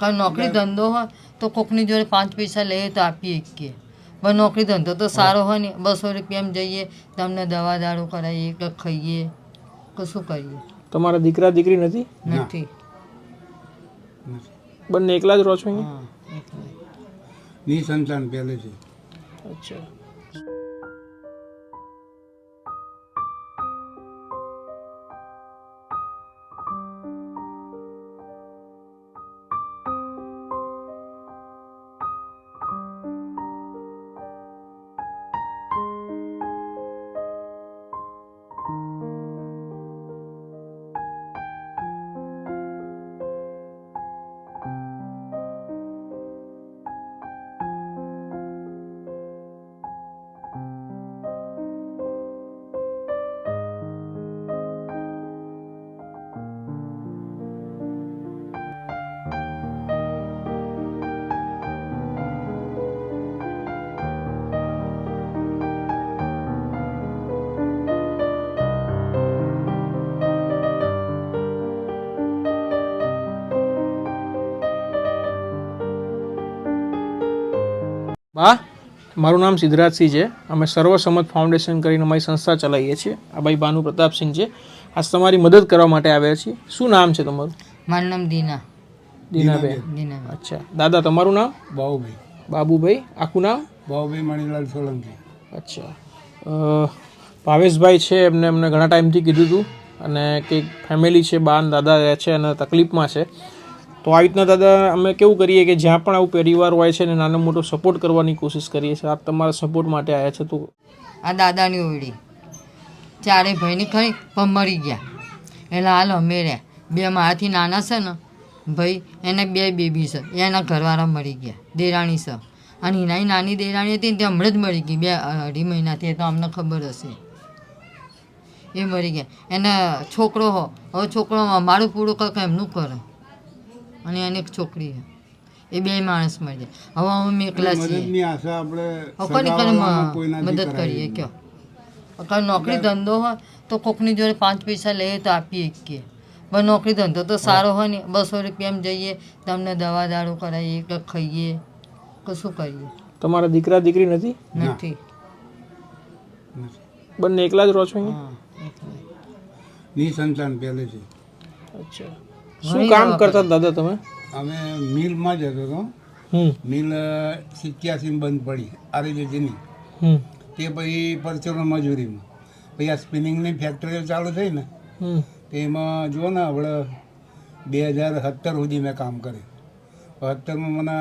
કારણ નોકરી ધંધો હોય તો કોકની જોડે પાંચ પૈસા લઈએ તો આપીએ કે. પણ નોકરી ધંધો તો સારો હોય ને બસો રૂપિયામાં જઈએ તમને દવા દારૂ કરાવીએ કે ખાઈએ કે શું કરીએ? તમારા દીકરા દીકરી નથી? નથી. બંને એકલા જ રહો છો અહીંયા? એટલે. પહેલેથી અચ્છા. બા મારું નામ સિદ્ધરાજસિંહ છે. અમે સર્વસંમત ફાઉન્ડેશન કરીને અમારી સંસ્થા ચલાવીએ છીએ. આ ભાઈ ભાનુ પ્રતાપસિંહ છે. આજ તમારી મદદ કરવા માટે આવ્યા છીએ. શું નામ છે તમારું? મારું નામ દીના. દીનાબેન. દીના અચ્છા. દાદા તમારું નામ? બાબુભાઈ. બાબુભાઈ. આખું નામ? બાબુભાઈ મણીલાલ સોલંકી. અચ્છા. ભાવેશભાઈ છે એમને એમને ઘણા ટાઈમથી કીધું હતું અને કંઈક ફેમિલી છે બા દાદા રહે છે અને તકલીફમાં છે. તો આવી રીતના દાદા અમે કેવું કરીએ કે જ્યાં પણ આવું પરિવાર હોય છે ને નાનો મોટો સપોર્ટ કરવાની કોશિશ કરીએ છીએ. આપ તમારા સપોર્ટ માટે આવ્યા છે તો આ દાદાની ઉડી ચારે ભાઈની ખરી, પણ મરી ગયા. એટલે હાલ અમે રહ્યા. બે મારાથી નાના છે ને, ભાઈ, એને બે બેબી છે. એના ઘરવાળા મરી ગયા. દેરાણી છે. અને એનાની નાની દેરાણી હતી ને તે હમણાં જ મરી ગઈ. બે અઢી મહિનાથી. એ તો અમને ખબર હશે. એ મરી ગયા. એને છોકરો હો. હવે છોકરો મારું પૂરું કરે એમનું કરે. અને અનેક છોકરી છે. એ બે માણસ મળે હવે અમે એકલા છીએ. આશા આપણે મદદ કરીએ. કયો? અગર નોકરી ધંધો હોય તો કોકની જોડે પાંચ પૈસા લઈએ તો આપીએ કે. પણ નોકરી ધંધો તો સારો હોય ને બસો રૂપિયામાં જઈએ તમને દવા દારૂ કરાવીએ કે ખાઈએ કશું કરીએ? તમારા દીકરા દીકરી નથી? નથી. બંને એકલા જ રહો છો અહીંયા. નિસંતાન પહેલેથી. અચ્છા. શું કામ કરતા દાદા તમે? અમે મિલમાં જતો હતો. મિલ સિત્યાસી બંધ પડી આરીજની તે પછી પરચુરણ મજૂરીમાં. પછી આ સ્પિનિંગની ફેક્ટરીઓ ચાલુ થઈ ને તેમાં એમાં જુઓ ને આપણે બે હજાર સત્તર સુધી મેં કામ કર્યું. સત્તરમાં મને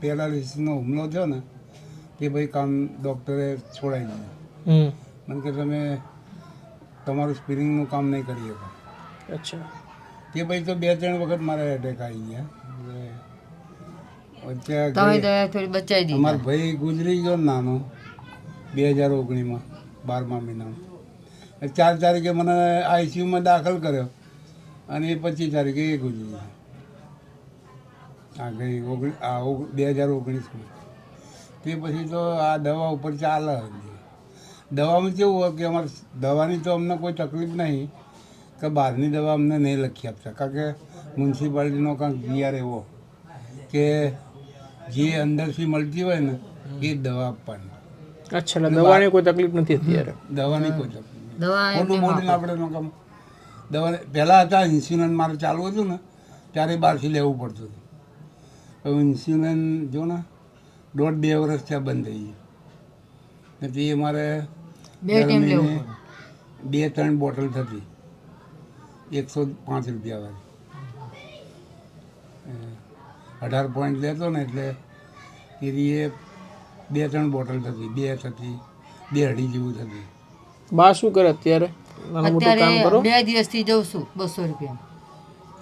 પેરાલિસિસનો હુમલો થયો ને તે પછી કામ ડૉક્ટરે છોડાવી દીધું. મને કે તમે તમારું સ્પિનિંગનું કામ નહીં કરી શકો. અચ્છા. તે પછી તો બે ત્રણ વખત મારે એટેક આવી ગયા. તમે થોડી બચાવી દીધી. અમારો ભાઈ ગુજરી ગયો નાનો બે હજાર ઓગણીમાં બારમા મહિનામાં. ચાર તારીખે મને આઈસીયુમાં દાખલ કર્યો અને એ પચીસ તારીખે એ ગુજરી ગયો. આ ગઈ ઓગણી આ બે હજાર ઓગણીસમાં. તે પછી તો આ દવા ઉપર ચાલે. દવામાં કેવું હોય કે અમારે દવાની તો અમને કોઈ તકલીફ નહીં કે બહારની દવા અમને નહીં લખી આપતા. કારણ કે મ્યુનિસિપાલિટીનો કાંઈક જીઆર એવો કે જે અંદરથી મળતી હોય ને એ દવા આપવાની. અચ્છા દવાની કોઈ તકલીફ નથી અત્યારે? દવાની કોઈ તકલીફ નહીં. દવા આપણે નો કામ દવા પહેલાં હતા ઇન્સ્યુરન્સ મારે ચાલુ હતું ને ત્યારે બહારથી લેવું પડતું હતું. હવે ઇન્સ્યુરન્સ જો ને દોઢ બે વર્ષ ત્યાં બંધ થઈ ગયું. ને એ મારે બે ત્રણ બોટલ થતી. એકસો પાંચ રૂપિયા વાળી. અઢાર પોઈન્ટ લેતો ને એટલે એની એ બે ત્રણ બોટલ થતી બે થતી બે અઢી જેવું થતી. બા શું કરે અત્યારે? કામ કરો? અત્યારે બે દિવસથી જઉં છું બસો રૂપિયા.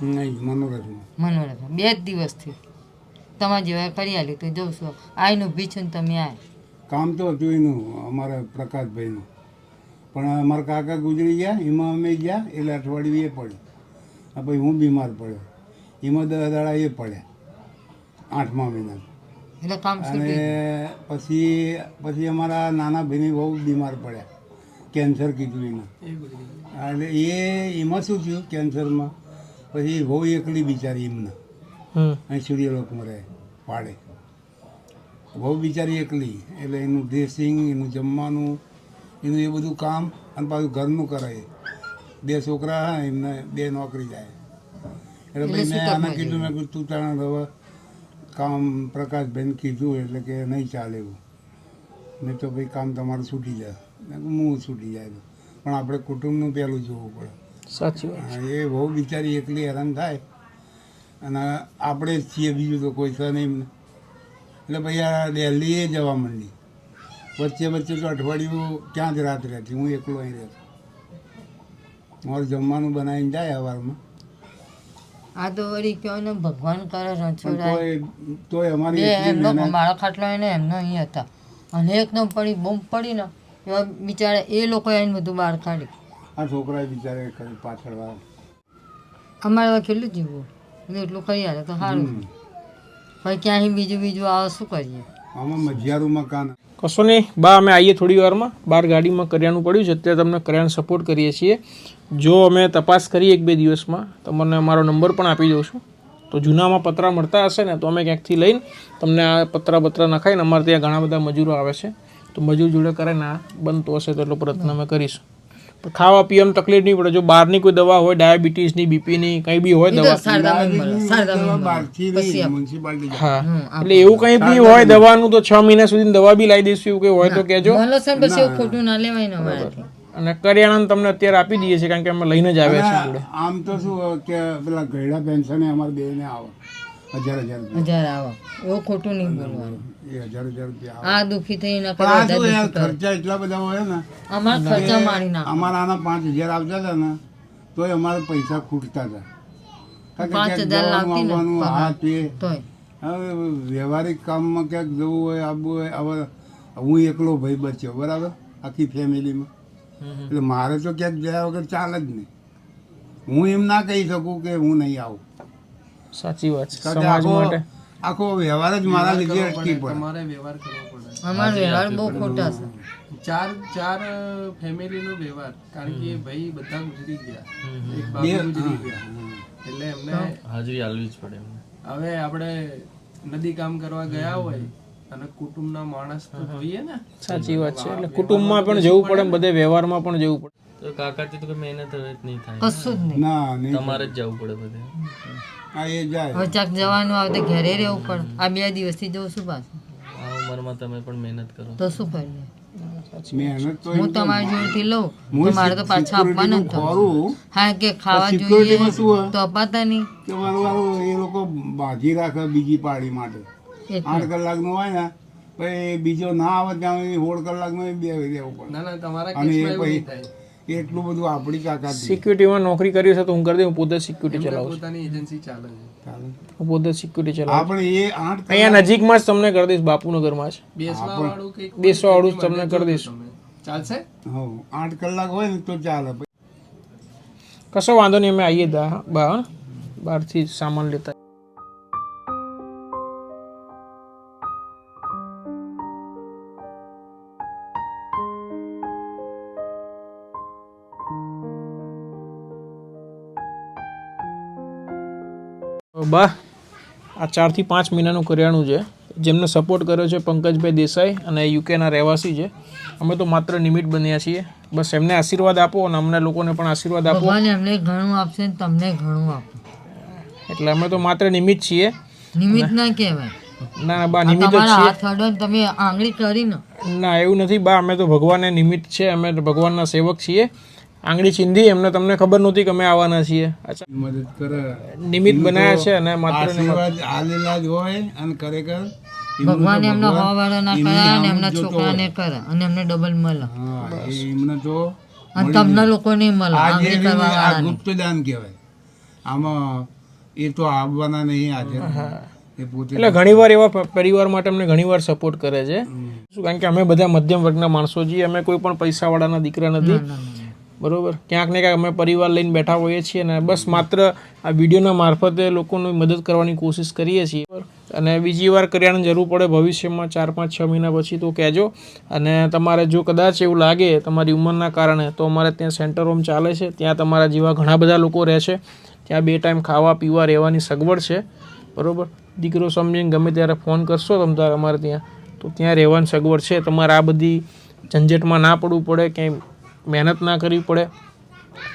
નહીં મનોરથ મનોરથ બે જ દિવસથી. તમારા જેવા કરી આલી તો જઉં છું. આઈનું ઊભી તમે આ કામ તો હતું એનું અમારા પ્રકાશભાઈનું. પણ અમારા કાકા ગુજરી ગયા એમાં અમે ગયા એટલે અઠવાડિયું એ પડ્યું. આ પછી હું બીમાર પડ્યો. એમાં દસ દાડા એ પડ્યા આઠમા મહિના અને પછી પછી અમારા નાના ભાઈને બહુ બીમાર પડ્યા કેન્સર કીધું એને એટલે એ એમાં શું થયું કેન્સરમાં? પછી બહુ એકલી બિચારી એમને. અહીં સૂર્યલોકમાં રહે પાડે બહુ બિચારી એકલી એટલે એનું ડ્રેસિંગ એનું જમવાનું એનું એ બધું કામ અને પાછું ઘરનું કરે બે છોકરા હા એમને બે નોકરી જાય. એટલે ભાઈ મેં આને કીધું મેં કીધું તું તાણે હવે કામ પ્રકાશબેન કીધું એટલે કે નહીં ચાલે એવું. નહીં તો ભાઈ કામ તમારું છૂટી જાય. મેં હું છૂટી જાય પણ આપણે કુટુંબનું પહેલું જોવું પડે. સાચી વાત એ બહુ બિચારી એકલી હેરાન થાય. અને આપણે જ છીએ બીજું તો કોઈ છે નહીં. એટલે ભાઈ આ દિલ્હીએ જવા માંડી. વચ્ચે વચ્ચે તો અઠવાડિયું ક્યાં જ રાત રહેતી? હું એકલો અહીં રહેતો. મારું જમવાનું બનાવીને જાય સવારમાં આ તો વળી કયો ને ભગવાન કરે રણછોડાય તોય તોય અમારી એમનો મારો ખાટલો એને એમનો અહીં હતા. અને એકદમ પડી બોમ્બ પડી ને એવા બિચારા એ લોકો આવીને બધું બહાર કાઢી આ છોકરા બિચારે પાછળ વાળા અમારે કેટલું જીવવું? એટલે એટલું કરી હાલે તો સારું પછી ક્યાંય બીજું બીજું આવે શું કરીએ? આમાં મજિયારું મકાન કશો નહીં. બા, અમે આવીએ થોડી વારમાં. બહાર ગાડીમાં કરિયાણું પડ્યું છે. અત્યારે તમને કરિયાણું સપોર્ટ કરીએ છીએ. જો અમે તપાસ કરીએ એક બે દિવસમાં, તમને અમારો નંબર પણ આપી દઉં છું. તો જૂનામાં પતરા મળતા હશે ને, તો અમે ક્યાંકથી લઈને તમને આ પતરા બતરા નખાઈને અમારે ત્યાં ઘણા બધા મજૂરો આવે છે. તો મજૂર જોડે કરે ને આ બનતું હશે તો એટલો પ્રયત્ન અમે કરીશું. ખાવા પીવાનું તકલીફ નહીં પડે. જો બહારની કોઈ દવા હોય ડાયાબિટીસની બીપીની કંઈ બી હોય દવા. હા. એટલે એવું કંઈ બી હોય દવાનું તો છ મહિના સુધી દવા બી લાવી દઈશું એવું કંઈ હોય તો કહેજો. ખોટું ના લેવાય અને કરિયાણા તમને અત્યારે આપી દઈએ છીએ કારણ કે અમે લઈને જ આવ્યા છીએ આમ તો શું કે પેલા ગયડા પેન્શન અમારે બેને આવે. હજાર હજાર હજાર આવો. એવું ખોટું નહીં બોલવાનું. એ હજાર હજાર રૂપિયા આ દુઃખી થઈ ન પણ આ કરે શું યાર ખર્ચા એટલા બધા હોય ને અમારા ખર્ચા મારી નાખો. અમારા આના પાંચ હજાર આવતા હતા ને તોય અમારે પૈસા ખૂટતા હતા. પાંચ ક્યાંક હજાર જવાનું, લાગતી ને તે. હવે વ્યવહારિક કામમાં ક્યાંક જવું હોય આવવું હોય હવે હું એકલો ભાઈ બચ્યો બરાબર? આખી ફેમિલીમાં. એટલે મારે તો ક્યાંક ગયા વગર ચાલે જ નહીં. હું એમ ના કહી શકું કે હું નહીં આવું. સાચી વાત છે. સમાજ માટે. આખો વ્યવહાર જ મારા લીધે અટકી પડે તમારે વ્યવહાર કરવો પડે. અમારા વ્યવહાર બહુ ખોટા છે. ચાર ચાર ફેમિલી નો વ્યવહાર. કારણ કે ભાઈ બધા ગુજરી ગયા. એક બે ગુજરી ગયા. એટલે એમને હાજરી આલવી જ પડે હવે આપણે નદી કામ કરવા ગયા હોય અને કુટુંબના માણસ તો જોઈએ ને. સાચી વાત છે એટલે કુટુંબમાં પણ જવું પડે બધે વ્યવહારમાં પણ જવું પડે. તો કાકાથી તો મહેનત જ નહીં થાય. કશું જ નહીં. ના તમારે જ જવું પડે બધે. આ હવે ચાક જવાનું આવે તો ઘરે રહેવું પડે આ બે દિવસથી જવું શું પાછું. આ ઉંમરમાં તમે પણ મહેનત કરો. તો શું કરીએ? હું તમારી જોડેથી લઉં. તો મારે તો પાછા આપવાના જ હા કે ખાવા જોઈએ સિક્યોરિટીમાં શું હોય? તો અપાતા નહીં. કે મારું વાળું એ લોકો બાજી રાખે બીજી પાડી માટે. આઠ કલાકનું હોય ને પછી બીજો ના આવે ત્યાં સુધી કલાક કલાકનું બે રહેવું પડે. ના ના તમારા અને પછી થાય એટલું બધું આપણી તાકાત સિક્યુરિટીમાં નોકરી કરી છે તો હું કરી દઉં હું પોતે સિક્યુરિટી ચલાવું પોતાની એજન્સી ચાલે છે. હું પોતે સિક્યુરિટી ચલાવું આપણે એ આઠ અહીંયા નજીકમાં જ તમને કરી દઈશ બાપુનગરમાં જ. બેસવા વાળું કંઈક બેસવા વાળું જ તમને કરી દઈશ. ચાલશે? હઉ, આઠ કલાક હોય ને તો ચાલે. કશો વાંધો નહીં અમે આવીએ દા બા હં? બહારથી સામાન લેતા બા આ ચારથી પાંચ મહિનાનું કરિયાણું છે. જેમને સપોર્ટ કર્યો છે પંકજભાઈ દેસાઈ અને યુકેના રહેવાસી છે. અમે તો માત્ર નિમિત્ત બન્યા છીએ. બસ એમને આશીર્વાદ આપો અને અમને લોકોને પણ આશીર્વાદ આપો. ભગવાન એમને ઘણું આપશે ને તમને ઘણું આપો. એટલે અમે તો માત્ર નિમિત્ત છીએ. નિમિત્ત ના કહેવાય. ના ના બા નિમિત્ત જ છીએ. ને તમે આંગળી કરી ના એવું નથી બા અમે તો ભગવાનને નિમિત્ત છે. અમે ભગવાનના સેવક છીએ. આંગળી ચીંધી એમને તમને ખબર નહોતી કે અમે આવવાના છીએ. અચ્છા. મદદ કરે. નિમિત્ત બનાવ્યા છે અને માત્ર આશીર્વાદ આલેલા જ હોય અને ખરેખર ભગવાન એમનો હોવાવાળો ના કરે અને એમના છોકરાને કરે અને એમને ડબલ મળે. એમને તો અને તમને લોકોને મળે આ આંગળી કરવા આ ગુપ્તદાન કહેવાય. આમાં એ તો આવવાના નહીં આજે. એટલે ઘણીવાર એવા પરિવાર માટે અમને ઘણીવાર સપોર્ટ કરે છે. શું કારણ કે અમે બધા મધ્યમ વર્ગના માણસો છીએ અમે કોઈ પણ પૈસાવાળાના દીકરા નથી. બરોબર? ક્યાંક ને ક્યાંક અમે પરિવાર લઈને બેઠા હોઈએ છીએ અને બસ માત્ર આ વિડીયોના મારફતે લોકોની મદદ કરવાની કોશિશ કરીએ છીએ. અને બીજી વાર કર્યાની જરૂર પડે ભવિષ્યમાં ચાર પાંચ છ મહિના પછી તો કહેજો. અને તમારે જો કદાચ એવું લાગે તમારી ઉંમરના કારણે, તો અમારે ત્યાં સેન્ટર હોમ ચાલે છે. ત્યાં તમારા જેવા ઘણા બધા લોકો રહે છે. ત્યાં બે ટાઈમ ખાવા, પીવા, રહેવાની સગવડ છે. બરાબર? દીકરો સમજીને ગમે ત્યારે ફોન કરશો તમે તમારે અમારે ત્યાં, તો ત્યાં રહેવાની સગવડ છે. તમારે આ બધી ઝંઝટમાં ના પડવું પડે, ક્યાંય મહેનત ના કરવી પડે.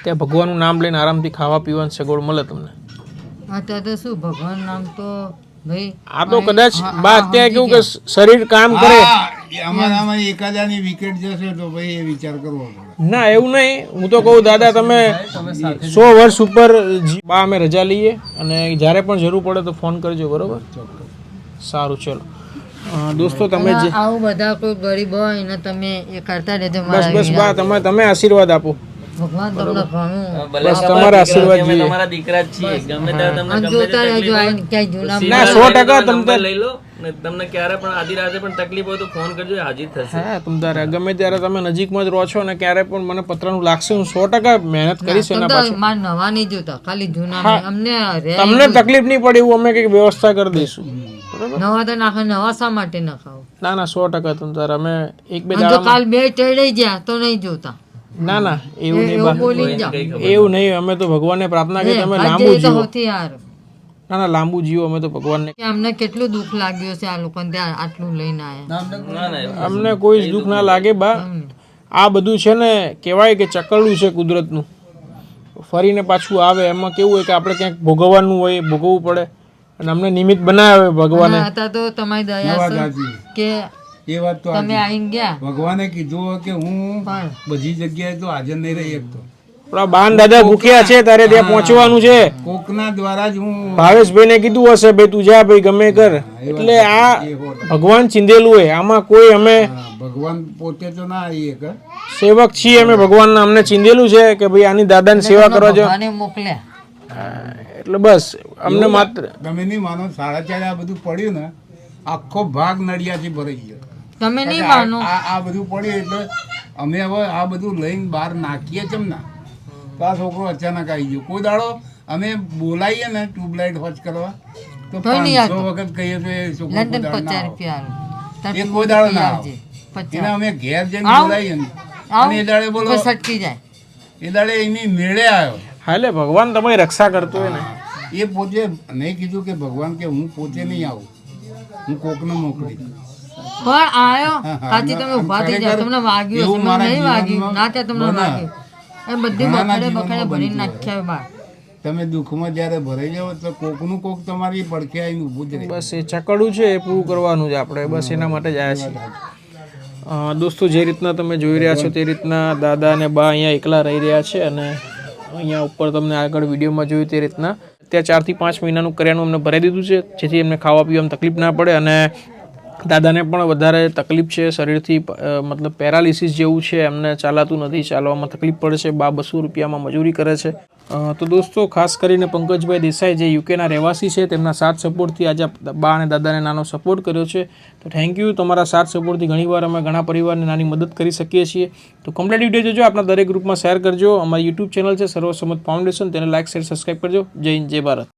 ત્યાં ભગવાનનું નામ લઈને આરામથી ખાવા પીવાની સગવડ મળે તમને. અત્યારે તો શું ભગવાન નામ તો ભાઈ આ તો કદાચ બા અત્યારે કેવું કે શરીર કામ કરે. અમારામાં એકાદાની વિકેટ જશે તો ભાઈ એ વિચાર કરવો પડે. ના એવું નહીં. હું તો કહું દાદા તમે સો વર્ષ ઉપર બા અમે રજા લઈએ અને જ્યારે પણ જરૂર પડે તો ફોન કરજો બરોબર? સારું ચલો. દોસ્તો તમે જે આવું બધા કોઈ ગરીબ હોય ને તમે એ કરતા રહેજો બસ મારા બસ બા તમે તમે આશીર્વાદ આપો. ભગવાન તમને ઘણું બસ તમારા આશીર્વાદ જોઈએ. તમારા દીકરા છીએ. ગમે ત્યારે તમને ગમે ત્યારે ના, સો લઈને ટકા તમારો તમ તાર- નંબર લઈ લો. ને તમને ક્યારે પણ આધી રાતે પણ તકલીફ હોય તો ફોન કરજો હાજર થશે. હા તમ તારે ગમે ત્યારે તમે નજીકમાં જ રહો છો ને ક્યારે પણ મને પત્રનું લાગશે હું સો ટકા મહેનત કરીશ એના પાછળ. માર નવા નહીં જોતા ખાલી જૂના અમને તમને તકલીફ નહીં પડે એવું અમે કંઈક વ્યવસ્થા કરી દઈશું. નવા તો નાખો નવા શા માટે નખાવો? ના ના સો ટકા તમ તારે અમે એક બે દાડા કાલ બે ટેડાઈ ગયા તો નહીં જોતા. ના ના એવું નહીં એવું નહીં. અમે તો ભગવાનને પ્રાર્થના કરી તમે લાંબુ જીવો. ના ના લાંબુ જીવો અમે તો ભગવાનને અમને કેટલું દુઃખ લાગ્યું છે આ લોકોને ત્યાં આટલું લઈને એવું. અમને કોઈ જ દુઃખ ના લાગે બા. આ બધું છે ને કહેવાય કે ચકરડું છે કુદરતનું. ફરીને પાછું આવે એમાં કેવું હોય કે આપણે ક્યાંક ભોગવવાનું હોય ભોગવવું પડે. અને અમને નિમિત્ત બનાવે ભગવાને. હતા તો તમારી દયા કે એ વાત તો તમે આવી ગયા. ભગવાને કીધું કે હું બધી જગ્યાએ તો હાજર નહીં રહી શકતો. આપણા બાન દાદા ભૂખ્યા છે તારે ત્યાં પહોંચવાનું છે. કોકના દ્વારા જ હું ભાવેશભાઈને કીધું હશે ભાઈ તું જા ભાઈ ગમે કર. એટલે આ ભગવાન ચીંધેલું હોય. આમાં કોઈ અમે ભગવાન પોતે તો ના આવીએ કર સેવક છીએ અમે ભગવાનના અમને ચીંધેલું છે કે ભાઈ આની દાદાની સેવા કરવા જો મોકલ્યા. એટલે બસ અમને માત્ર તમે નહીં માનો સાડા ચાર આ બધું પડ્યું ને આખો ભાગ નડિયાથી ભરાઈ ગયો. તમે નહીં આ માનો. આ- આ બધું પડ્યું એટલે અમે હવે આ બધું લઈને બહાર નાખીએ છે ને? તો આ છોકરો અચાનક આવી ગયો. કોઈ દાડો અમે બોલાવીએ ને ટ્યુબલાઇટ હોચ કરવા તો પાંચસો વખત કહીએ તો એ છોકરો એ કોઈ દાડો ના આવે. એને અમે ઘેર જઈને. બોલાવીએ ને. અને એ દાડે બોલો સટકી જાય. એ દાડે એની મેળે આવ્યો હા એટલે ભગવાન તમારી રક્ષા કરતો હોય ને. એ પોતે નહીં કીધું કે ભગવાન કે હું પોતે નહીં આવું. હું કોકને મોકલી પણ આયો. કાચી તમે ઊભા થઈ જાવ તમને વાગ્યું નહીં વાગ્યું. ના ત્યાં તમને વાગ્યું. એ બધી બખડે બખડે ભરીને નાખ્યા બહાર તમે દુઃખમાં જ્યારે ભરાઈ જાઓ તો કોકનું કોક તમારી પડખે આવીને ઊભું જ રહે. બસ એ ચકડું છે એ પૂરું કરવાનું છે આપણે. બસ એના માટે જ આવ્યા છીએ. દોસ્તો જે રીતના તમે જોઈ રહ્યા છો તે રીતના દાદા અને બા અહીંયા એકલા રહી રહ્યા છે અને અહીંયા ઉપર તમને આગળ વિડીયોમાં જોયું તે રીતના. ત્યાં ચારથી પાંચ મહિનાનું કરિયાણું અમને ભરાઈ દીધું છે. જેથી એમને ખાવા પીવામાં તકલીફ ના પડે અને દાદાને પણ વધારે તકલીફ છે, શરીરથી મતલબ પેરાલિસિસ જેવું છે, એમને ચાલાતું નથી, ચાલવામાં તકલીફ પડે છે, બા બસો રૂપિયામાં મજૂરી કરે છે. તો દોસ્તો, ખાસ કરીને પંકજભાઈ દેસાઈ જે યુકેના રહેવાસી છે, તેમના સાથ સપોર્ટથી આજે બા અને દાદાને નાનો સપોર્ટ કર્યો છે. તો થેન્ક યુ તમારા સાથ સપોર્ટથી ઘણીવાર અમે ઘણા પરિવારને નાની મદદ કરી શકીએ છીએ. તો કમ્પ્લીટ વીડિયો જોજો આપણા દરેક ગ્રુપમાં શેર કરજો. અમારી યુટ્યુબ ચેનલ છે, સર્વસંમત ફાઉન્ડેશન તેને લાઇક શેર સબસ્ક્રાઈબ કરજો. જય હિન્દ, જય ભારત.